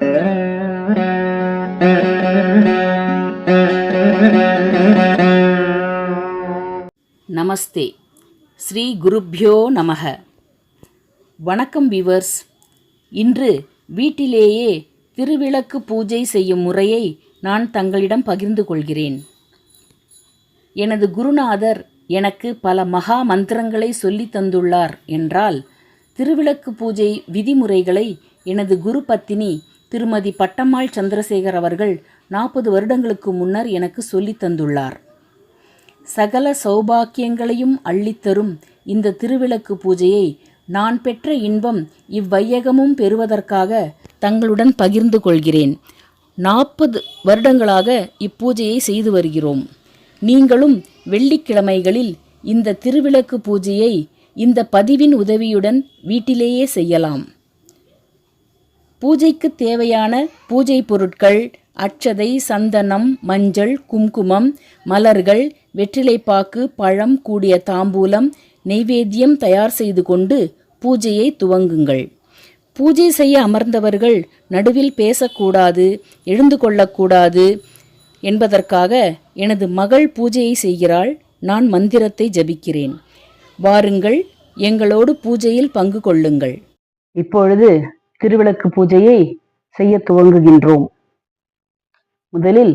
நமஸ்தே. ஸ்ரீ குருப்யோ நமக. வணக்கம் விவர்ஸ். இன்று வீட்டிலேயே திருவிளக்கு பூஜை செய்யும் முறையை நான் தங்களிடம் பகிர்ந்து கொள்கிறேன். எனது குருநாதர் எனக்கு பல மகா மந்திரங்களை சொல்லித் தந்துள்ளார் என்றால் திருவிளக்கு பூஜை விதிமுறைகளை எனது குரு பத்தினி திருமதி பட்டம்மாள் சந்திரசேகர் அவர்கள் நாற்பது வருடங்களுக்கு முன்னர் எனக்கு சொல்லித் தந்துள்ளார். சகல சௌபாக்கியங்களையும் அள்ளித்தரும் இந்த திருவிளக்கு பூஜையை நான் பெற்ற இன்பம் இவ்வையகமும் பெறுவதற்காக தங்களுடன் பகிர்ந்து கொள்கிறேன். நாற்பது வருடங்களாக இப்பூஜையை செய்து வருகிறோம். நீங்களும் வெள்ளிக்கிழமைகளில் இந்த திருவிளக்கு பூஜையை இந்த பதிவின் உதவியுடன் வீட்டிலேயே செய்யலாம். பூஜைக்கு தேவையான பூஜை பொருட்கள் அட்சதை சந்தனம் மஞ்சள் கும்குமம் மலர்கள் வெற்றிலைப்பாக்கு பழம் கூடிய தாம்பூலம் நெய்வேத்தியம் தயார் செய்து கொண்டு பூஜையை துவங்குங்கள். பூஜை செய்ய அமர்ந்தவர்கள் நடுவில் பேசக்கூடாது எழுந்து கொள்ளக்கூடாது என்பதற்காக எனது மகள் பூஜையை செய்கிறாள் நான் மந்திரத்தை ஜபிக்கிறேன். வாருங்கள் எங்களோடு பூஜையில் பங்கு கொள்ளுங்கள். இப்பொழுது திருவிளக்கு பூஜையை செய்ய துவங்குகின்றோம். முதலில்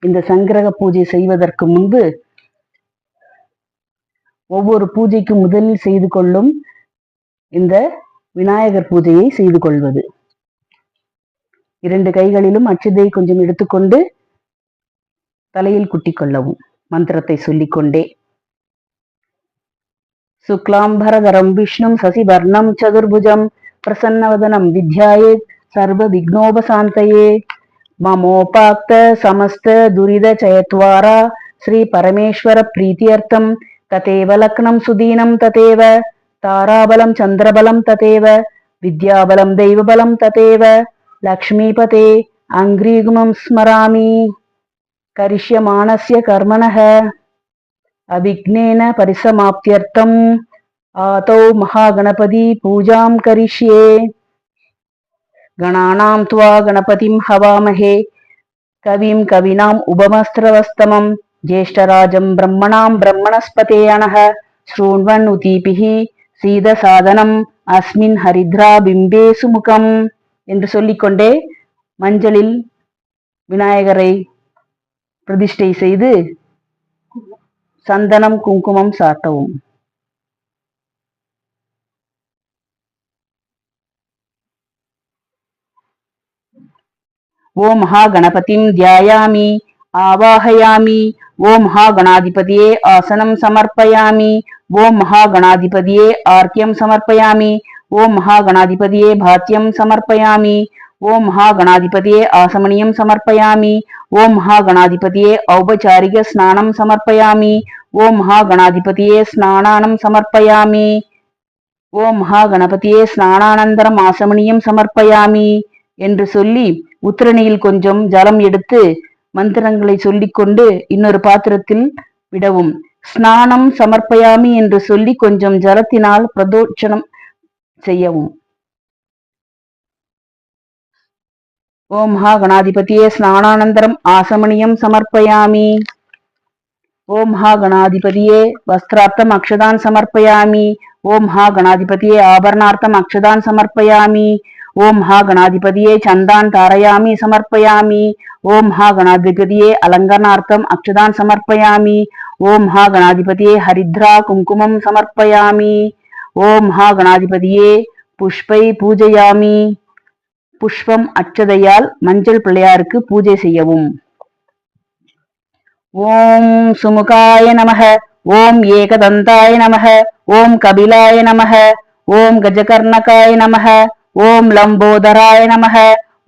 இந்த சங்கிரக பூஜை செய்வதற்கு முன்பு ஒவ்வொரு பூஜைக்கு முதலில் செய்து கொள்ளும் இந்த விநாயகர் பூஜையை செய்து கொள்வது. இரண்டு கைகளிலும் அச்சுதை கொஞ்சம் எடுத்துக்கொண்டு தலையில் குட்டிக்கொள்ளவும் மந்திரத்தை சொல்லிக்கொண்டே. சுக்லாம்பரதரம் விஷ்ணும் சசிவர்ணம் சதுர்புஜம் பிரசன்னவதனம் வித்யாயே சர்வ விக்னோபசாந்தயே மமோபாக்த சமஸ்த துரித ஜயத்வாரா ஸ்ரீ பரமேஸ்வர பிரீத்தியர்த்தம் ததேவ லக்னம் சுதீனம் ததேவ தாராபலம் சந்திரபலம் ததேவ வித்யாபலம் தெய்வபலம் ததேவ லக்ஷ்மிபதே அங்கிரீகுமம் ஸ்மராமி கரிஷ்யமானஸ்ய கர்மணக அவிக்னேன பரிசமாப்தியர்த்தம் आतौ महागणपति पूजां करिष्ये गणानां त्वा गणपतिं हवामहे कविं कवीनाम् उपमस्त्रवस्तमं ज्येष्ठराजं ब्रह्मणां ब्रह्मणस्पते अणः शृण्वन् उतीपिः சீதசாதனம் அஸ்மின் ஹரித்ரா பிம்பே சுமுகம் என்று சொல்லிக்கொண்டே மஞ்சளில் விநாயகரை பிரதிஷ்டை செய்து சந்தனம் குங்குமம் சாத்தவும் ஓம் மகா கணபதிம் தியாயாமி ஆவாஹயாமி ஓம் மகா கணாதிபதியே ஆசனம் சமர்ப்பயாமி ஓம் மகா கணாதிபதியே ஆர்க்கியம் சமர்ப்பயாமி ஓம் மகா கணாதிபதியே பாத்தியம் சமர்ப்பயாமி ஓம் மகா கணாதிபதியே ஆசமனியம் சமர்ப்பயாமி ஓம் மகா கணாதிபதியே ஔபச்சாரிக ஸ்நானம் சமர்ப்பயாமி ஓம் மகா என்று சொல்லி உத்திரணியில் கொஞ்சம் ஜலம் எடுத்து மந்திரங்களை சொல்லிக்கொண்டு இன்னொரு பாத்திரத்தில் விடவும். ஸ்நானம் சமர்ப்பயாமி என்று சொல்லி கொஞ்சம் ஜலத்தினால் பிரதோட்சணம் செய்யவும். ஓம் மகா கணாதிபதியே ஸ்நானானந்தரம் ஆசமணியம் சமர்ப்பயாமி. ஓம் மகா கணாதிபதியே வஸ்திரார்த்தம் அக்ஷதான் சமர்ப்பயாமி. ஓம் மகா கணாதிபதியே ஆபரணார்த்தம் அக்ஷதான் சமர்ப்பயாமி. ஓம் ஹா கணாதிபதியே சந்தான் தாரயாமி சமர்ப்பயாமி. ஓம் ஹா கணாதிபதியே அலங்கனார்த்தம் அக்ஷதான் சமர்ப்பயாமி. ஓம் ஹா கணாதிபதியே ஹரித்ரா குங்குமம் சமர்ப்பயாமி. ஓம் ஹா கணாதிபதியே புஷ்பை பூஜையாமி. புஷ்பம் அச்சதையால் மஞ்சள் பிள்ளையாருக்கு பூஜை செய்யவும். ஓம் சுமுகாய நமக ஓம் ஏகதந்தாய நமக ஓம் கபிலாய நமக ஓம் கஜகர்ணகாய நமக ஓம் லம்போதராய நமக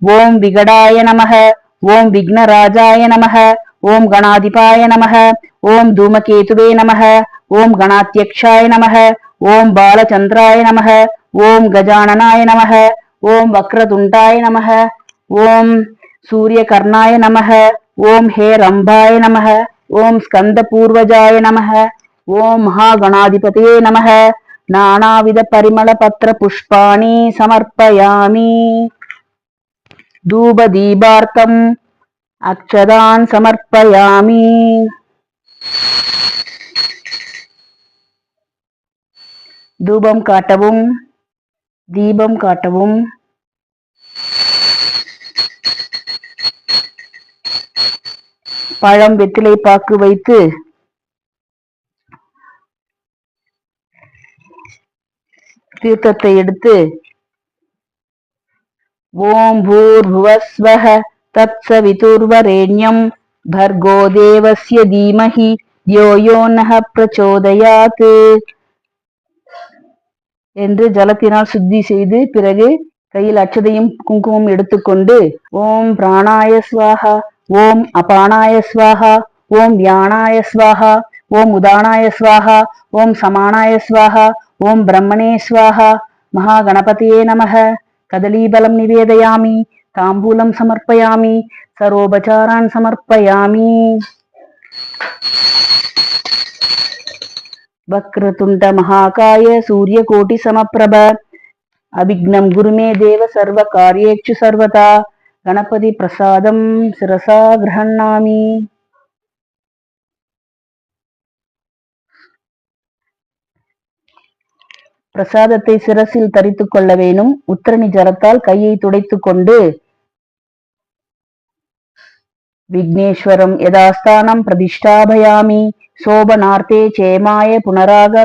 ஓம் விகடாய நமக ஓம் விக்னராஜாய நமக ஓம் கணாதிபாய நமக ஓம் தூமகேதுவே நமக ஓம் கணாத்தியக்ஷாய நமக ஓம் பாலச்சந்திராய நமக ஓம் கஜானனாய நமக ஓம் வக்ரதுண்டாய நமக ஓம் சூரியகர்ணாய நமக ஓம் ஹே ரம்பாய நமக ஓம் ஸ்கந்த பூர்வஜாய நமக ஓம் மகாகணாதிபதியே நமக நானாவித பரிமள பத்திர புஷ்பாணி சமர்ப்பயாமி. தூப தீபார்த்தம் அக்ஷதான் சமர்ப்பயாமி. தூபம் காட்டவும் தீபம் காட்டவும். பழம் வெற்றிலை பாக்கு வைத்து தீர்த்தத்தை எடுத்து ஓம் பூர்புவஸ்வக தத் சவிதுர்வரேண்யம் பர்கோ தேவசிய தீமஹி யோயோ நக பிரச்சோதயாத் என்று ஜலத்தினால் சுத்தி செய்து பிறகு கையில் அச்சதையும் குங்குமம் எடுத்துக்கொண்டு ஓம் பிராணாய ஸ்வாகா ஓம் அபானாய ஸ்வாகா ஓம் வியானாய ஸ்வாகா ஓம் உதானாய ஸ்வாகா ஓம் சமானாய ஸ்வாகா ஓம் பிரம்மணே ஸ்வாஹா மகாகணபதியே நமக. கதலீபலம் நிவேதயாமி. தாம்பூலம் சமர்ப்பயாமி. சரோபச்சாரான் சமர்ப்பயாமி. வக்ரதுண்ட மகாகாய சூரியகோட்டி சமப்பிரப. அபிக்னம் குருமே தேவ சர்வ காரியேச்சு சர்வதா. கணபதி பிரசாதம் சிரசா கிரகண்ணாமி. பிரசாதத்தை சிரசில் தரித்துக் கொள்ள வேணும். உத்தரணி ஜலத்தால் கையை துடைத்துக் கொண்டு விக்னேஸ்வரம் யதாஸ்தானம் பிரதிஷ்டாபயாமி. சோபனார்த்தே சேமாய புனராக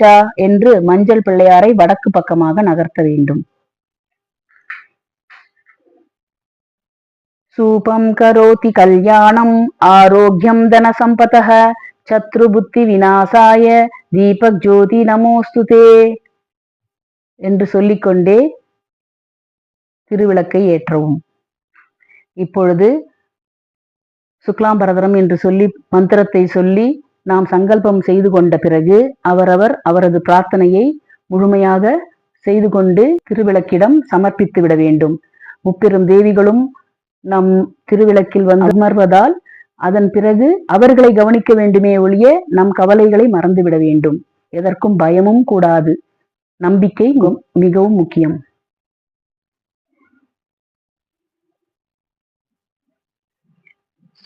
ச என்று மஞ்சள் பிள்ளையாரை வடக்கு பக்கமாக நகர்த்த வேண்டும். சூபம் கரோதி கல்யாணம். ஆரோக்கியம் தன சம்பத சத்ரு புத்தி விநாசாய. தீபக் ஜோதி நமோஸ்துதே. என்று சொல்லிக்கொண்டே திருவிளக்கை ஏற்றவும். இப்பொழுது சுக்லாம்பரதரம் என்று சொல்லி மந்திரத்தை சொல்லி நாம் சங்கல்பம் செய்து கொண்ட பிறகு அவரவர் அவரது பிரார்த்தனையை முழுமையாக செய்து கொண்டு திருவிளக்கிடம் சமர்ப்பித்து விட வேண்டும். முப்பெரும் தேவிகளும் நம் திருவிளக்கில் வந்து அமர்வதால் அதன் பிறகு அவர்களை கவனிக்க வேண்டுமே ஒழிய நம் கவலைகளை மறந்துவிட வேண்டும். எதற்கும் பயமும் கூடாது. நம்பிக்கை மிகவும் முக்கியம்.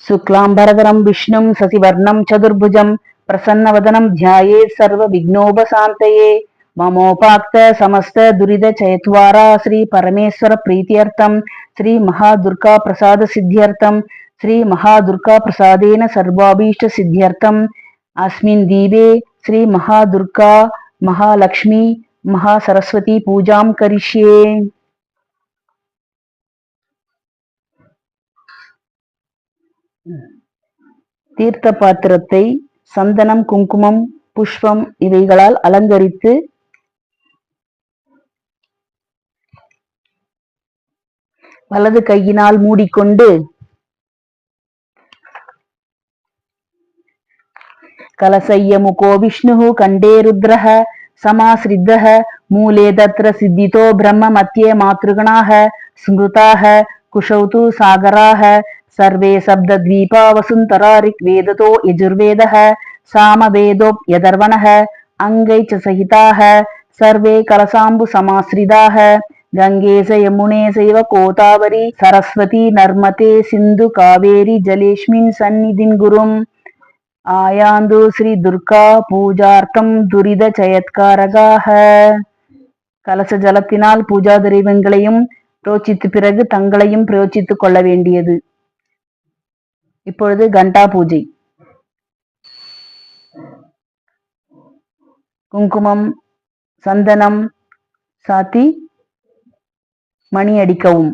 சுக்லாம்பரதரம் விஷ்ணும் சசிவர்ணம் சதுர்புஜம் பிரசன்னவதனம் தியாயே சர்வ விக்னோபசாந்தயே. மமோபாக்த சமஸ்த துரித ஜயத்வாரா ஸ்ரீ பரமேஸ்வர பிரீத்தியர்த்தம் ஸ்ரீ மகாதுர்கா பிரசாத சித்தியர்த்தம் ஸ்ரீ மகாதுர்கா பிரசாதேன சர்வாபீஷ்ட சித்தியர்த்தம். அஸ்மின் தீபே ஸ்ரீ மகாதுர்கா மகாலட்சுமி மகா சரஸ்வதி பூஜாம் கரிஷ்யே தீர்த்த பாத்திரத்தை சந்தனம் குங்குமம் புஷ்பம் இவைகளால் அலங்கரித்து வலது கையினால் மூடிக்கொண்டு கலசைய முகோ விஷ்ணு கண்டே ருத்ரஹ समासृद्धः मूले तत्र सिद्धितो ब्रह्म मध्ये मातृगणाः स्मृताः कुशौ तु सागराः सर्वे शब्दद्वीपा वसुन्तरा ऋग्वेदतो यजुर्वेदः सामवेदोऽप्यदर्वणः अङ्गै च सहिताः सर्वे कलसाम्बुसमाश्रिताः गङ्गे स यमुने सैव कोतावरी सरस्वती नर्मते सिन्धु कावेरी जलेष्मिन् सन्निधिं गुरुम् ஆயாந்து ஸ்ரீ துர்கா பூஜார்த்தம் துரித ஜயத்காரகாக கலச ஜலத்தினால் பூஜா தெய்வங்களையும் புரோச்சித்து பிறகு தங்களையும் பிரயோச்சித்து கொள்ள வேண்டியது. இப்பொழுது கண்டா பூஜை. குங்குமம் சந்தனம் சாத்தி மணி அடிக்கவும்.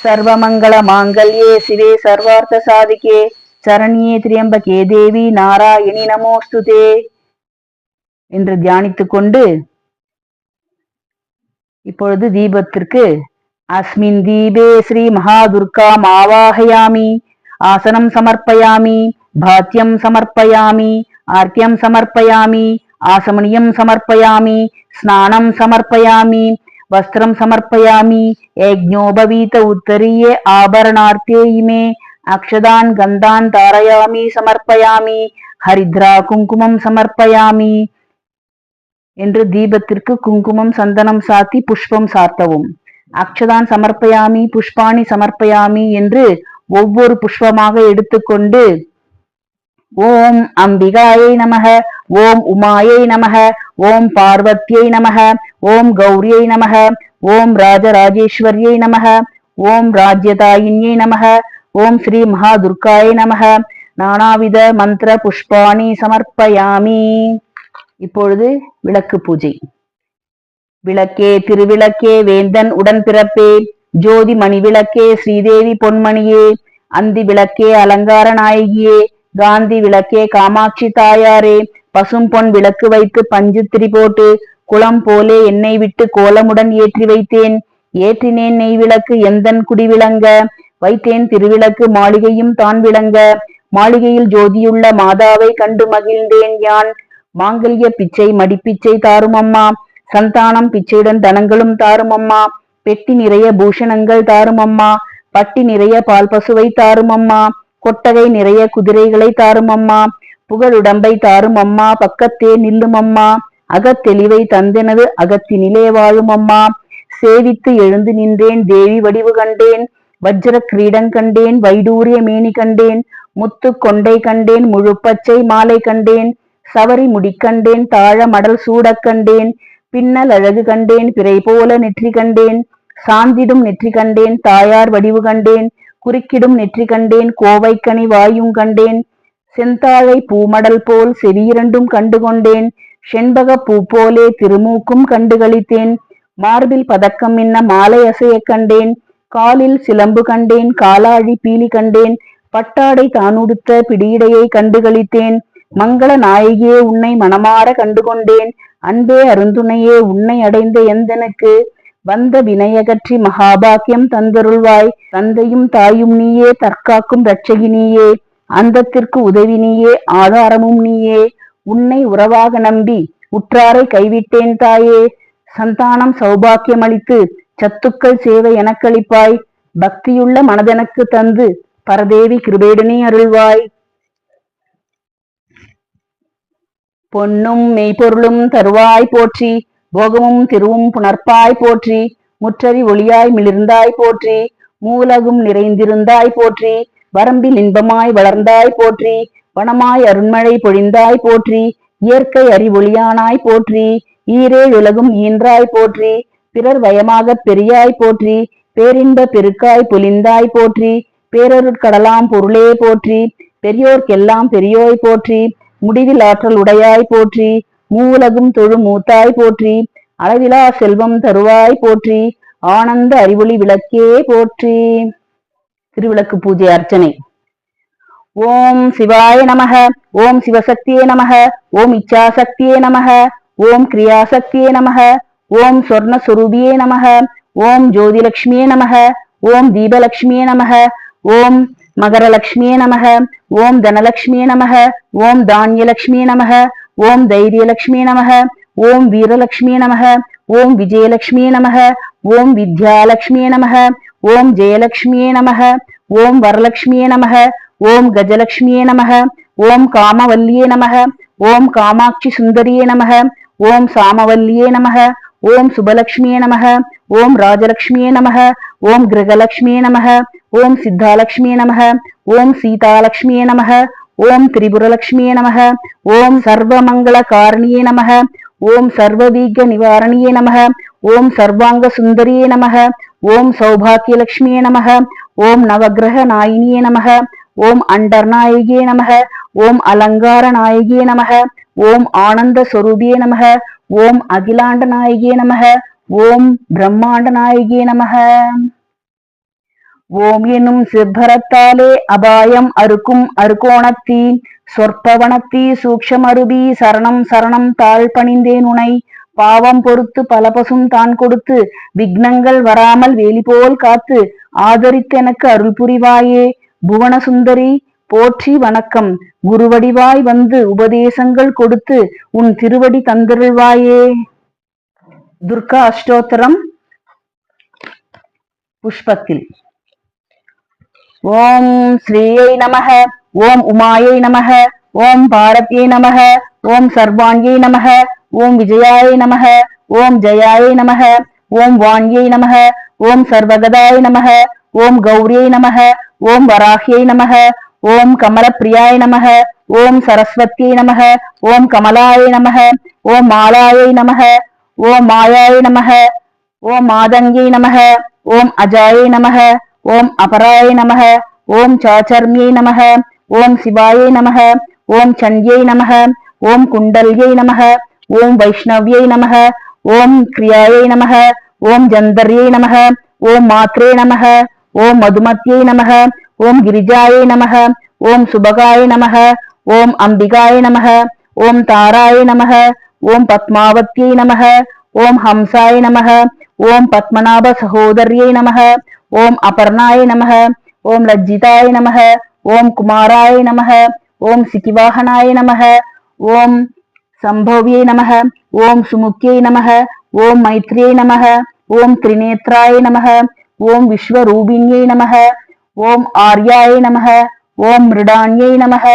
சர்வமங்கள மாங்கல்யே சிவே சர்வார்த்த சாதிக்கே சரணியே திரியம்பகே தேவி நாராயணி நமோஸ்துதே என்று தியானித்துக் கொண்டு இப்பொழுது தீபத்திற்கு அஸ்மின் தீபே ஸ்ரீ மகாதுர்கா ஆவாகயாமி ஆசனம் சமர்ப்பயாமி பாத்தியம் சமர்ப்பயாமி ஆர்த்தியம் சமர்ப்பயாமி ஆசமணியம் சமர்ப்பயாமி ஸ்நானம் சமர்ப்பயாமி வஸ்திரம் சமர்ப்பயாமி யஜ்ஞோபவீத உத்தरीये ஆபரணார்த்தே இமே அக்ஷதான் கந்தான் தாரயாமி சமர்ப்பயாமி ஹரித்ரா குங்குமம் சமர்ப்பயாமி என்று தீபத்திற்கு குங்குமம் சந்தனம் சாத்தி புஷ்பம் சாத்தவும் அக்ஷதான் சமர்ப்பயாமி புஷ்பாணி சமர்ப்பயாமி என்று ஒவ்வொரு புஷ்பமாக எடுத்துக்கொண்டு ஓம் அம்பிகாயை நமக ஓம் உமாயை நமக ஓம் பார்வத்தியை நமக ஓம் கௌரியை நமக ஓம் ராஜராஜேஸ்வரியை நமக ஓம் ராஜ்யதாயின்யை நமக ஓம் ஸ்ரீ மகாதுர்காயை நமக. நானாவித மந்திர புஷ்பாணி சமர்ப்பயாமி. இப்பொழுது விளக்கு பூஜை. விளக்கே திருவிளக்கே வேந்தன் உடன்பிறப்பே ஜோதி மணி விளக்கே ஸ்ரீதேவி பொன்மணியே. அந்தி விளக்கே அலங்கார நாயகியே. காந்தி விளக்கே காமாட்சி தாயாரே. பசும் பொன் விளக்கு வைத்து பஞ்சு திரி போட்டு குளம் போலே என்னை விட்டு கோலமுடன் ஏற்றி வைத்தேன். ஏற்றினேன் நெய் விளக்கு எந்தன் குடி விளங்க. வைத்தேன் திருவிளக்கு மாளிகையும் தான் விளங்க. மாளிகையில் ஜோதியுள்ள மாதாவை கண்டு மகிழ்ந்தேன் யான். மாங்கல்ய பிச்சை மடிப்பிச்சை தாரும் அம்மா சந்தானம் பிச்சையுடன் தனங்களும் தாரும் அம்மா பெட்டி நிறைய பூஷணங்கள் தாரும் அம்மா பட்டி நிறைய பால் பசுவை தாரும் அம்மா கொட்டகை நிறைய குதிரைகளை தாரும் அம்மா புகழுடம்பை தாரும் அம்மா பக்கத்தே நில்லும் அம்மா அகத்தெளிவை தந்தெனது அகத்தினிலே வாழும் அம்மா சேவித்து எழுந்து நின்றேன் தேவி வடிவு கண்டேன். வஜ்ர கிரீடம் கண்டேன் வைடூரிய மேனி கண்டேன் முத்து கொண்டை கண்டேன் முழு பச்சை மாலை கண்டேன் சவரி முடி கண்டேன் தாழ மடல் சூடக் கண்டேன் பின்னல் அழகு கண்டேன் பிறை போல நெற்றி கண்டேன் சாந்திடும் நெற்றி கண்டேன் தாயார் வடிவு கண்டேன் குறுக்கிடும் நெற்றி கண்டேன் கோவைக்கனி வாயும் கண்டேன் செந்தாழை பூமடல் போல் செவியிரண்டும் கண்டுகொண்டேன் செண்பக பூ போலே திருமூக்கும் கண்டுகளித்தேன் மார்பில் பதக்கம் என்ன மாலை அசையக் கண்டேன் காலில் சிலம்பு கண்டேன் காலாழி பீலி கண்டேன் பட்டாடை தானுடுத்த பிடியிடையை கண்டுகளித்தேன். மங்கள நாயகியே உன்னை மனமாற கண்டுகொண்டேன். அன்பே அருந்துணையே உன்னை அடைந்த எந்தனுக்கு? வந்த வினையகற்றி மகாபாக்கியம் தந்தருள்வாய். தந்தையும் தாயும் நீயே தற்காக்கும் ரட்சகி நீயே. அந்தத்திற்கு உதவி நீயே ஆதாரமும் நீயே. உன்னை உறவாக நம்பி உற்றாரை கைவிட்டேன் தாயே. சந்தானம் சௌபாக்கியம் அளித்து சத்துக்கள் சேவை எனக்களிப்பாய். பக்தியுள்ள மனதெனக்கு தந்து பரதேவி கிருபேடனே அருள்வாய். பொன்னும் மெய்ப்பொருளும் தருவாய் போற்றி. போகமும் திருவும் புணர்ப்பாய் போற்றி. முற்றறி ஒளியாய் மிளிர்ந்தாய் போற்றி. மூலகும் நிறைந்திருந்தாய் போற்றி. வரம்பில் இன்பமாய் வளர்ந்தாய் போற்றி. வனமாய் அருண்மழை பொழிந்தாய் போற்றி. இயற்கை அறிவொளியானாய் போற்றி. ஈரே உலகும் ஈன்றாய் போற்றி. பிறர் வயமாகப் பெரியாய் போற்றி பேரின்ப பெருக்காய் பொலிந்தாய் போற்றி பேரருட்கடலாம் பொருளே போற்றி பெரியோர்க்கெல்லாம் பெரியோய் போற்றி முடிவில் ஆற்றல் உடையாய் போற்றி மூலகும் தொழு மூத்தாய் போற்றி அளவிலா செல்வம் தருவாய் போற்றி ஆனந்த அறிவொளி விளக்கே போற்றி. திருவிளக்கு பூஜை அர்ச்சனை. ஓம் சிவாய நமக ஓம் சிவசக்தியே நமக ஓம் இச்சாசக்தியே நமக ஓம் கிரியாசக்தியே நமக ஓம் சொர்ணஸ்வரூபியே நமக ஓம் ஜோதிலக்ஷ்மியே நமக ஓம் தீபலக்ஷ்மியே நமக ஓம் மகரலக்ஷ்மியே நமக ஓம் தனலக்ஷ்மியே நமக ஓம் தானியலக்ஷ்மியே நமக ஓம் தைரியலக்ஷ்மியே நமக ஓம் வீரலக்ஷ்மியே நமக ஓம் விஜயலக்ஷ்மியே நமக ஓம் வித்யாலக்ஷ்மியே நமக ஓம் ஜெயலக்ஷ்மியே நமக ஓம் வரலக்ஷ்மியே நமக ஓம் கஜலக்ஷ்மியே நமக ஓம் காமவல்லியே நமக ஓம் காமாட்சி சுந்தரியே நமக ஓம் சாமவல்லியே நமக ஓம் சுபலக்ஷ்மியே நமக ஓம் ராஜலக்ஷ்மியே நமக ஓம் கிரகலக்ஷ்மியே நமக ஓம் சித்தாலக்ஷ்மியே நமக ஓம் சீதாலக்ஷ்மியே நமக ஓம் திரிபுரலக்ஷ்மியே நமக ஓம் சர்வமங்கள காரணியே நமக ஓம் சர்வவீக நிவாரணியே நமக ஓம் சர்வாங்க சுந்தரியே நமக ஓம் சௌபாக்கியலக்ஷ்மியே நமக ஓம் நவகிரக நாயினியே நமக ஓம் அண்டர்நாயகியே நமக ஓம் அலங்கார நாயகியே நமக ஓம் ஆனந்த சொரூபியே நமக ஓம் அகிலாண்ட நாயகியே நமக ஓம் பிரம்மாண்ட நாயகியே நமக. ஓம் என்னும் சிவரத்தாலே அபாயம் அறுக்கும் அருகோணத்தீ சொற்பவனத்தீ சூக்ஷமருபி சரணம் சரணம் தாழ் பணிந்தேன் உனை. பாவம் பொறுத்து பல பசும் தான் கொடுத்து விக்னங்கள் வராமல் வேலி போல் காத்து ஆதரித்து எனக்கு அருள் புரிவாயே. புவனசுந்தரி போற்றி வணக்கம். குருவடிவாய் வந்து உபதேசங்கள் கொடுத்து உன் திருவடி தந்திருவாயே துர்கா அஷ்டோத்தரம் புஷ்பத்தில். ஓம் ஸ்ரீயை நமக. ஓம் உமாயை நமக. ஓம் பாரத்யை நமக. ஓம் சர்வாண்யை நமக. ஓம் விஜயாயை நமக. ஓம் ஜயாயை நமக. ஓம் வாண்யை நமக. ஓம் சர்வகதாய நமக. ஓம் கௌரியை நமக. ஓம் வராகியை நமக. ஓம் கமலப்பிரியாய நமக ஓம் சரஸ்வத்தியை நமக ஓம் கமலாய நமக ஓம் மாலாயை நமக ஓம் மாயாய நமக ஓம் மாதங்கியை நமக ஓம் அஜாயை நமக ஓம் அபராய நமக ஓம் சாச்சர்மியை நமக ஓம் சிவாயை நமக ஓம் சண்டியை நமக ஓம் குண்டல்யை நமக ஓம் வைஷ்ணவியை நமக ஓம் கிரியாயை நமக ஓம் ஜந்தர்யை நமக ஓம் மாத்ரே நமக ஓம் மதுமத்யை நமக ஓம் கிரிஜாயை நமக ஓம் சுபகாய நமக ஓம் அம்பிகாய நமக ஓம் தாராய நமக ஓம் பத்மாவத்தியை நமக ஓம் ஹம்சாய நமக ஓம் பத்மநாப சகோதரியை நமக ஓம் அபர்ணாய நமக ஓம் லஜ்ஜிதாய நமக ஓம் குமாராய நமக ஓம் சிக்கிவாகனாய நமக ஓம் சம்பவ்யை நமக ஓம் சுமுக்கியை நமக ஓம் மைத்ரியை நமக ஓம் திரிநேத்ராய நமக ஓம் விஸ்வரூபிணியை நமக ஓம் ஆர்யாய நமக ஓம் மிருடான்யை நமக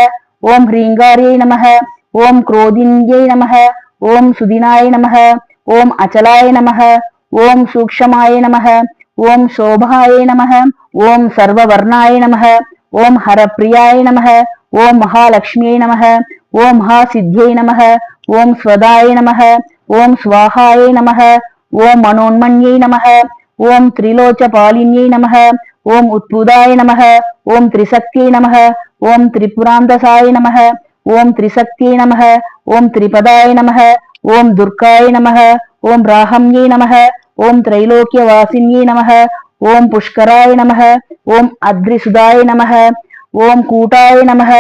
ஓம் ஹ்ரீங்காரியை நமக ஓம் குரோதின்யை நமக ஓம் சுதினாய நமக ஓம் அச்சலாய நமக ஓம் சூக்ஷமாய நமக ஓம் சோபாய நமக ஓம் சர்வவர்ணாய நமக ஓம் ஹரப்பிரியாய நமக ஓம் மகாலட்சுமியை நமக ஓம் மகாசித்தியை நமக ஓம் ஸ்வதாய நமக ஓம் ஸ்வாகாய நமக ஓம் மனோன்மன்யை நமக ஓம் திரிலோச்ச பாலின்யை நமக ஓம் உத்புதாய நமக ஓம் திரிசக்தியை நமக ஓம் திரிபுராந்தசாய நமக ஓம் திரிசக்தியை நமக ஓம் திரிபதாய நமக ஓம் துர்காய நமக ஓம் ராகம்யை நமக ஓம் திரைலோக்கிய திரைலோக்கியவாசின்யை நமக ஓம் புஷ்கராய நமக ஓம் அத்ரிசுதாய நமக ஓம் கூட்டாய நமக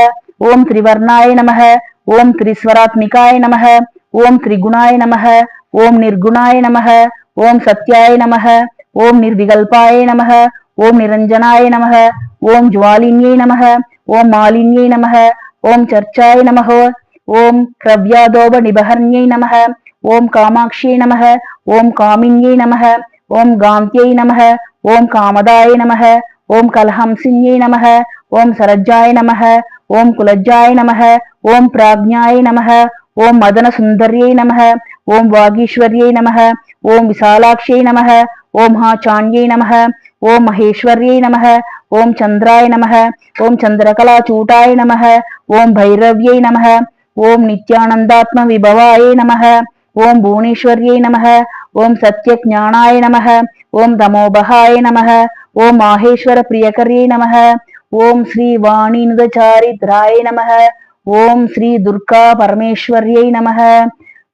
ஓம் திரிவர்ணாய நமக ஓம் திரிஸ்வராத்மிகாய நமக ஓம் திரிகுணாய நமக ஓம் நிர்குணாய நமக ஓம் சத்யாய நமக ஓம் நிர்விகல்பாய நமக ஓம் நிரஞ்சனாய நமக ஓம் ஜுவாலின்யை நமக ஓம் மாலின்யை நமக ஓம் சர்ச்சாய நமக ஓம் கிரவ்யாதோப நிபகர்ணியை நமக ஓம் காமாட்சியை நமக ஓம் காமின்யை நமக ஓம் காந்தியை நமக ஓம் காமதாய நமக ஓம் கலஹம்சின்யை நமக ஓம் சரஜாய நமக ஓம் குலஜாய நமக ஓம் பிராக்ஞாய நமக ஓம் மதன சுந்தர்யை நமக ஓம் வாகீஸ்வர்யை நமக ஓம் விசாலாட்சியை நமக ஓம் ஹாச்சாண்யை நமக ஓம் மகேஸ்வரியை நமக ஓம் சந்திராய நமக ஓம் சந்திரகலாச்சூட்டாய நமக ஓம் பைரவ்யை நமக ஓம் நித்யானந்தாத்ம விபவாயை நமக ஓம் புவனேஸ்வர்யை நமக ஓம் சத்ய ஜானாய நமக ஓம் தமோபகாய நமக ஓம் மாகேஸ்வர பிரியகரியை நமக ஓம் ஸ்ரீ வாணினுதச்சாரித்ராய நமக ஓம் ஸ்ரீ துர்கா பரமேஸ்வரியை நமக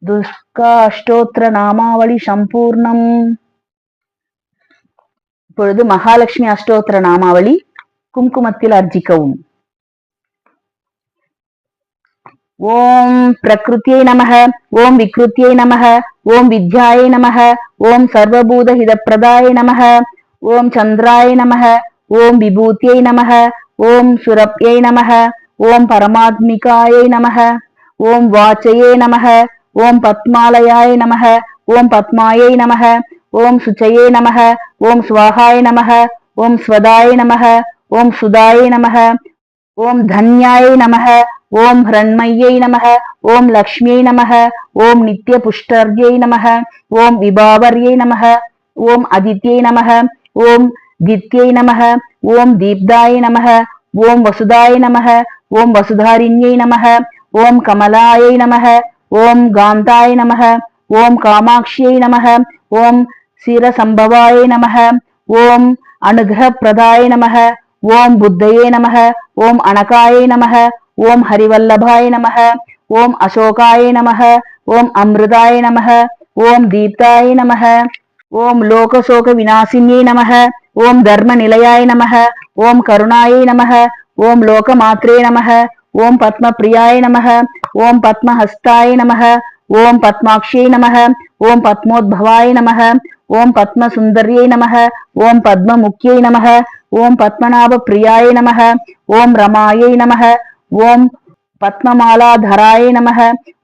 துர்கா அஷ்டோத்திர நாமாவளி சம்பூர்ணம் இப்பொழுது மகாலட்சுமி அஷ்டோத்திர நாமாவளி கும்குமத்தில் அர்ஜிக்கவும் ஓம் பிரகிருத்தியை நமக ஓம் விக்ருத்தியை நமக ஓம் வித்யாயை நமக ஓம் சர்வபூத ஹிதப்பிரதாய நமக ஓம் சந்திராய நமக ஓம் விபூத்தியை நமக ஓம் சுரப்யை நமக ஓம் பரமாத்மிகாயை நமக ஓம் வாச்சையே நமக ஓம் பத்மாலயாய நமக ஓம் பத்மாயை நமக ஓம் சுச்சயே நமக ஓம் சுவாகாய நமக ஓம் ஸ்வதாய நமக ஓம் சுதாய நமக ஓம் தன்யாயை நமக ஓம் ஹ்ரண்மையை நமக ஓம் லக்ஷ்மியை நமக ஓம் நித்திய புஷ்டர்யை நமக ஓம் விபாவர்யை நமக ஓம் அதித்யை நமக ஓம் தித்யை நமக ஓம் தீப்தாய நமக ஓம் வசுதாய நமக ஓம் வசுதாரிண்யை நமக ஓம் கமலாயை நமக ஓம் காந்தாய நமக ஓம் காமாட்சியை நமக ஓம் சிரசம்பவாய நமக ஓம் அனுகிரக பிரதாய நமக ஓம் புத்தையே நமக ஓம் அனகாய நமக ஓம் ஹரிவல்லபாய நமக ஓம் அசோகாய நமக ஓம் அமிர்தாய நமக ஓம் தீப்தாய நமக ஓம் லோகசோக விநாசினியை நமக ஓம் தர்ம நிலையாய நமக ஓம் கருணாயை நமக ஓம் லோக லோகமாத்ரே நமக ஓம் பத்ம பிரியாய நமக ஓம் பத்மஹஸ்தாய நமக ஓம் பத்மாட்சியை நமக ஓம் பத்மோத்பவாய நமக ஓம் பத்மசுந்தர்யை நமக ஓம் பத்மமுக்கியை நமக ஓம் பத்மநாப பிரியாய நமக ஓம் ரமாயை நமக ஓம் பத்மமாலாதராய நமக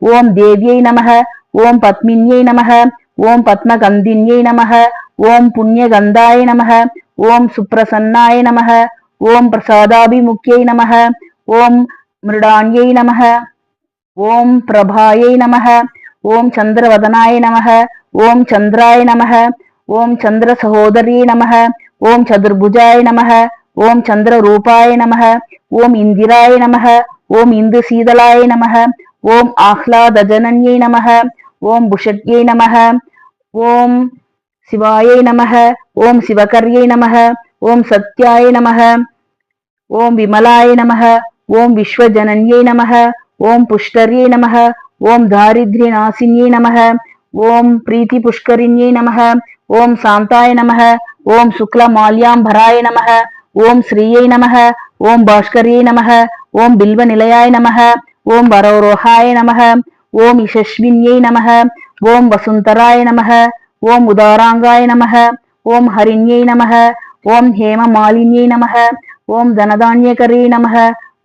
ஓம் தேவியை நமக ஓம் பத்மின்யை நமக ஓம் பத்மகந்தின்யை நமக ஓம் புண்ணியகந்தாய நமக ஓம் சுப்ரசன்னாய நமக ஓம் பிரசாதாபிமுக்கியை நமக ஓம் மிருடான்யை நமக ஓம் பிரபாயை நமக ஓம் சந்திரவதனாய நமக ஓம் சந்திராய நமக ஓம் சந்திர சகோதரி நமக ஓம் சதுர்புஜாய நமக ஓம் சந்திர ரூபாய நமக ஓம் இந்திராய நமக ஓம் இந்து சீதலாய நமக ஓம் ஆஹ்லாதஜனன்யை நமக ஓம் புஷட்யை நமக ஓம் சிவாயை நமக ஓம் சிவகர்யை நமக ஓம் சத்யாய நமக ஓம் விமலாய நமக ஓம் விஸ்வஜனன்யை நமக ஓம் புஷ்டர்யை நமக ஓம் தாரித்ரியநாசின்யை நமக ஓம் பிரீத்தி புஷ்கரிணியை நமக ஓம் சாந்தாய நமக ஓம் சுக்ல மால்யாம்பராய நமக ஓம் ஸ்ரீயை நமக ஓம் பாஸ்கர்யை நமக ஓம் பில்வ நிலையாய நமக ஓம் வரௌரோகாய நமக ஓம் யசஸ்வின்யை நமக ஓம் வசுந்தராய நமக ஓம் உதாராங்காய நமக ஓம் ஹரிண்யை நமக ஓம் ஹேம ஹேமமாலின்யை நமக ஓம் தனதான்யகரே நமக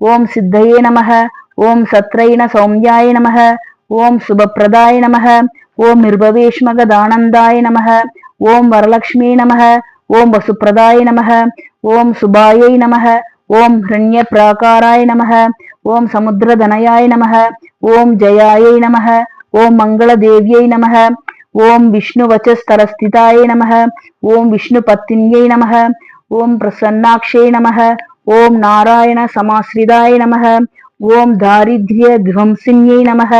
ஓம் சித்தையே நமக ஓம் சத்ரைன சௌமியாய நமக ஓம் சுபப்பிரதாய நமக ஓம் நிர்பவேஷ்மகதானந்தாய நமக ஓம் வரலக்ஷ்மி நமக ஓம் வசுப்பிரதாய நமக ஓம் சுபாயை நமக ஓம் ஹிரண்ய பிராகாராய நமக ஓம் சமுத்திரதனயாய நமக ஓம் ஜயாயை நமக ஓம் மங்களதேவியை நமக ஓம் விஷ்ணு விஷ்ணுவச்சஸ்தலஸ்திதாய நமக ஓம் விஷ்ணு பத்தின்யை நமக ஓம் பிரசன்னாட்சே நமக ஓம் நாராயண சமாஸ்ரிதாய நமக ஓம் தாரித்ய துவம்சின்யை நமக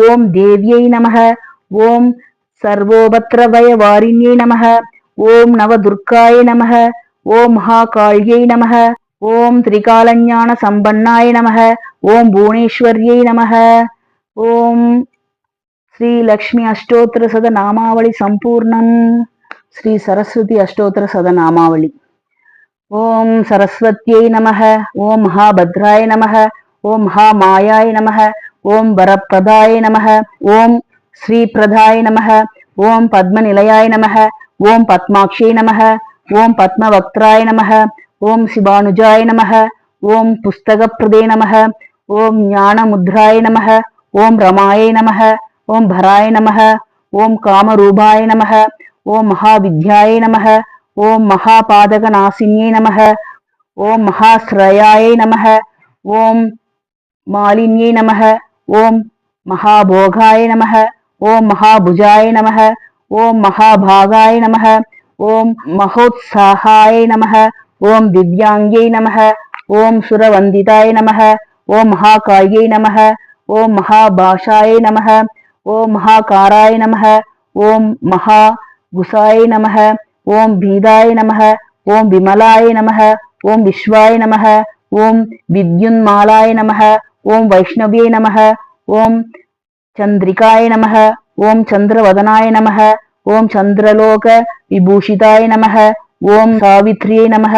ஓம் தேவியை நமக ஓம் சர்வோபத்ரவய வாரிண்யை நமக ஓம் நவதுர்காய நமக ஓம் மகாகாழ்யை நமக ஓம் திரிகாலஞான சம்பன்னாய நமக ஓம் புவனேஸ்வர்யை நமக ஓம் ஸ்ரீ லக்ஷ்மி அஷ்டோத்திர சத நாமாவளி சம்பூர்ணம் ஸ்ரீ சரஸ்வதி அஷ்டோத்திர சத நாமாவளி ஓம் சரஸ்வத்யை நமக ஓம் மகாபத்ராய நமக ஓம் ஹா மாயாய நமக ஓம் வரப்பிரதாய நமக ஓம் ஸ்ரீ பிரதாய நமக ஓம் பத்மநிலையாய நமக ஓம் பத்மாட்சி நமக ஓம் பத்மவக்திராய நமக ஓம் சிவானுஜாய நமக ஓம் புஸ்தகப்பிரதே நமக ஓம் ஞானமுத்ராய நமக ஓம் ரமாயை நமக ஓம் பராய நமக ஓம் காமரூபாய நமக ஓம் மகாவித்யாய நமக ஓம் மகாபாதகநாசினியை நமக ஓம் மகாஸ்ரயாய நமக ஓம் मालिन्ये नमः ओम महाभोगाय नमः ओम महाभुजाय नमः ओम महाभागाय नमः ओम महोत्साहाय नमः ओम दिव्यांगे नमः ओम सुरवंदिताय नमः ओम महाकाये नमः ओम महाभाषाय नमः ओम महाकाराय नमः ओम महागुसाय नमः ओम भीदाय नमः ओम विमलाय नमः ओम विश्वाय नमः ओम विद्युन्मालाय नमः ஓம் வைஷ்ணவியை நமக ஓம் சந்திரிகாய நமக ஓம் சந்திரவதனாய நமக ஓம் சந்திரலோக விபூஷிதாய நமக ஓம் சாவித்ரியை நமக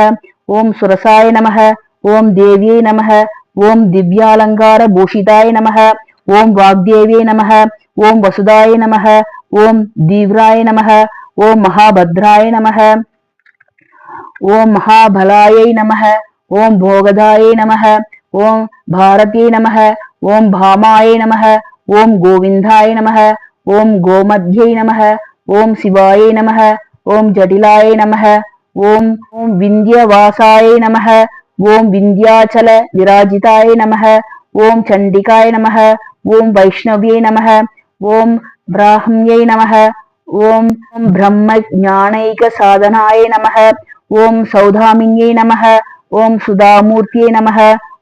ஓம் சுரசாய நமக ஓம் தேவியை நமக ஓம் திவ்யாலங்கார பூஷிதாய நமக ஓம் வாக்தேவியை நமக ஓம் வசுதாய நமக ஓம் தீவிராய நமக ஓம் மகாபத்ராய நமக ஓம் மகாபலாயை நமக ஓம் போகதாயை நமக ஓம் பாரதியை நமக ஓம் பாமாயை நமக ஓம் கோவிந்தாய நமக ஓம் கோமத்யை நமக ஓம் சிவாயை நமக ஓம் ஜடிலாயை நமக ஓம் ஓம் விந்தியவாசாயை நமக ஓம் விந்தியாச்சல விராஜிதாய நமக ஓம் சண்டிகாய நமக ஓம் வைஷ்ணவியை நமக ஓம் பிராஹ்மியை நமக ஓம் ஓம் பிரம்ம ஞானைக சாதனாய நமக ஓம் சௌதாமின்யை நமக ஓம் சுதாமூர்த்தியை நமக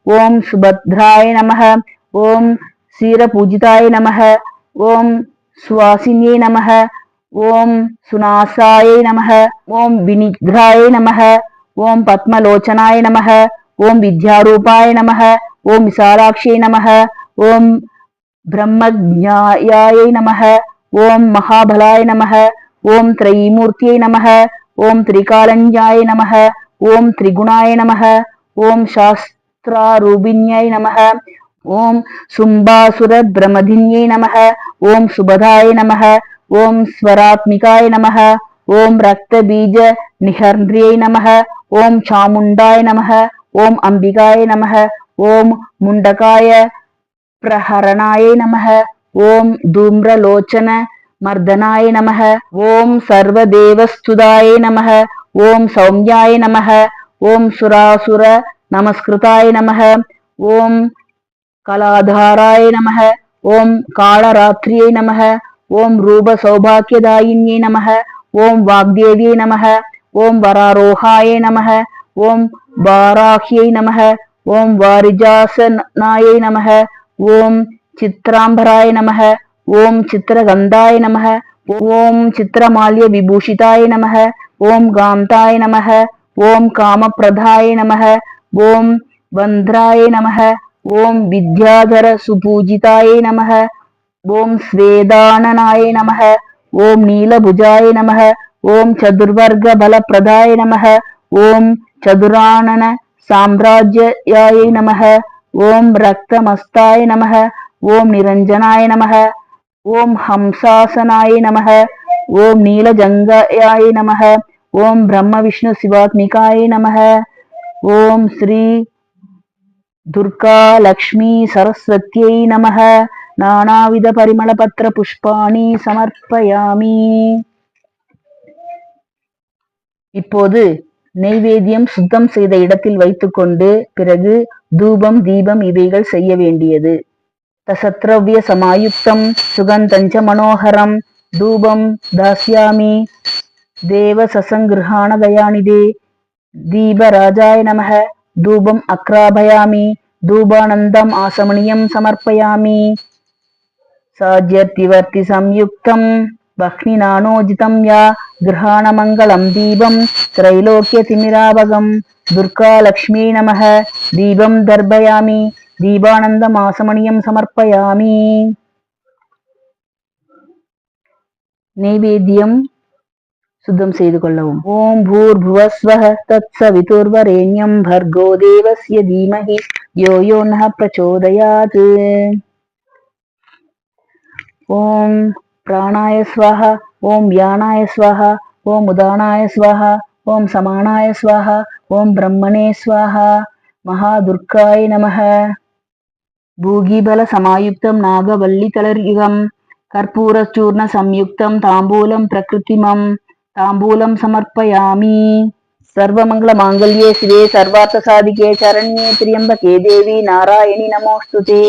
ओम सुभद्राय नमः ॐ शीरपूजिताय नमः ओम सुवासिन्ये नमः ओम सुनासाय नमः ओम विनिग्राय नमः ओम पद्मलोचनाय नमः ओम विद्यारूपाय नमः ओम विशालाक्ष्यै नमः ओम ब्रह्मज्ञायाय नमः ओम महाबलाय नमः ओम त्रयीमूर्त्यै नमः ओम त्रिकालञ्जाय नमः ओम त्रिगुणाय नमः ओम शास्त्र வஸ்திராரூபிணியாய் நம ஓம் சும்பாசுர பிரமதின்யை நம ஓம் சுபதாய நம ஓம் ஸ்வராத்மிகாய நம ஓம் ரத்த பீஜ நிகர்ந்திரியை நம ஓம் சாமுண்டாய நம ஓம் அம்பிகாய நம ஓம் முண்டகாய பிரஹரணாய நம ஓம் தூம்ரலோச்சன மர்தனாய நம ஓம் சர்வதேவஸ்துதாய நம ஓம் சௌமியாய நம ஓம் சுராசுர नमस्कृताय नमः ओम कलाधाराय नमः ओम कालरात्रिये नमः ओम रूप सौभाग्यदायिन्ये नमः ओम वाग्देव्ये नमः ओम वरारोहाय नमः ओम बाराह्ये नमः ओम वारिजासनाय नमः ओम चित्रांबराय नमः ओम चित्रगंधाय नमः ओम चित्रमाल्य विभूषिताय नमः ओम गांताय नमः ओम काम प्रधाय नमः ஓம் வந்திராய நமக ஓம் வித்யாதர சுபூஜிதாய நமக ஓம் ஸ்வேதானனாய நமக ஓம் நீலபுஜாய நமக ஓம் சதுர்வர்க பலப்பிரதாய நமக ஓம் சதுரானன சாம்ராஜ்யாய நமக ஓம் ரக்தமஸ்தாய நமக ஓம் நிரஞ்சனாய நமக ஓம் ஹம்சாசனாய நமக ஓம் நீலஜங்காய நமக ஓம் பிரம்ம விஷ்ணு சிவாத்மிகாய நமக ஓம் ஸ்ரீ துர்கா லக்ஷ்மி சரஸ்வத்யை நமக. நானாவித பரிமளபத்திர புஷ்பாணி சமர்ப்பயாமி. இப்போது நெய்வேத்தியம் சுத்தம் செய்த இடத்தில் வைத்துக்கொண்டு பிறகு தூபம் தீபம் இவைகள் செய்ய வேண்டியது. தசத்ரவ்ய சமாயுக்தம் சுகந்தஞ்ச மனோகரம் தூபம் தாஸ்யாமி தேவ சசங்கிருஹாண தயாநிதே தீபராஜாய நமக. தூபம் அக்ராபயாமி. தூபானந்தம் ஆசமணியம் சமர்ப்பயாமி. சாஜ்யர்த்திவர்த்தி சம்யுக்தம். வஹ்னிநானோஜிதம் யா. கிரகாணமங்கலம் தீபம். திரைலோக்கியதிமிராவகம் துர்கா லக்ஷ்மி நமக. தீபம் தர்பயாமி. தீபானந்தம் ஆசமணியம் சமர்ப்பயாமி. நைவேத்தியம் சுத்தம் செய்து கொள்ளவும். ஓம் பூர்புவஸ்வஹ தத் சவிதுர்வரேண்யம் பர்கோ தேவஸ்ய தீமஹி. யோ யோ நः பிரச்சோதயாத். ஓம் பிராணாய ஸ்வஹா ஓம் வியானாய ஸ்வஹா ஓம் உதானாய ஸ்வஹா ஓம் சமானாய ஸ்வஹா ஓம் பிரம்மணே ஸ்வஹா. மகாதுர்காய நமः பூகிபல சமாயுக்தம் நாகவல்லி தளர்யுகம் கற்பூரச்சூர்ண சம்யுக்தம் தாம்பூலம் பிரகிருத்திமம். தாம்பூலம் சமர்ப்பயாமி. சர்வமங்கள மாங்கல்யே சிவே சர்வார்த்த சாதிகே சரண்யே திரியம்பகே தேவி நாராயணி நமோஸ்துதே.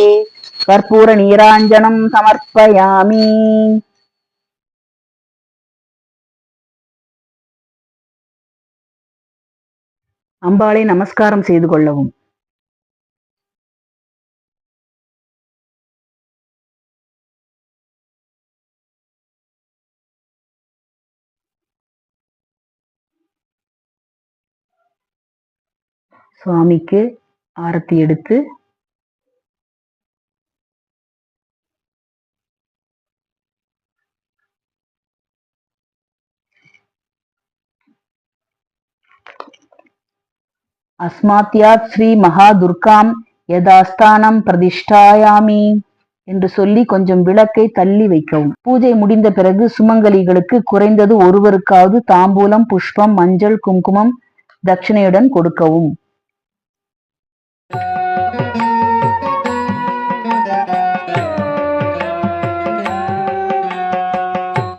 கற்பூர நீராஞ்சனம் சமர்ப்பயாமி. அம்பாளை நமஸ்காரம் செய்து கொள்ளவும். சுவாமிக்கு ஆரத்தி எடுத்து அஸ்மாத்யாத் ஸ்ரீ மகா துர்காம் யதாஸ்தானம் பிரதிஷ்டாயாமி என்று சொல்லி கொஞ்சம் விளக்கை தள்ளி வைக்கவும். பூஜை முடிந்த பிறகு சுமங்கலிகளுக்கு குறைந்தது ஒருவருக்காவது தாம்பூலம் புஷ்பம் மஞ்சள் குங்குமம் தட்சிணையுடன் கொடுக்கவும்.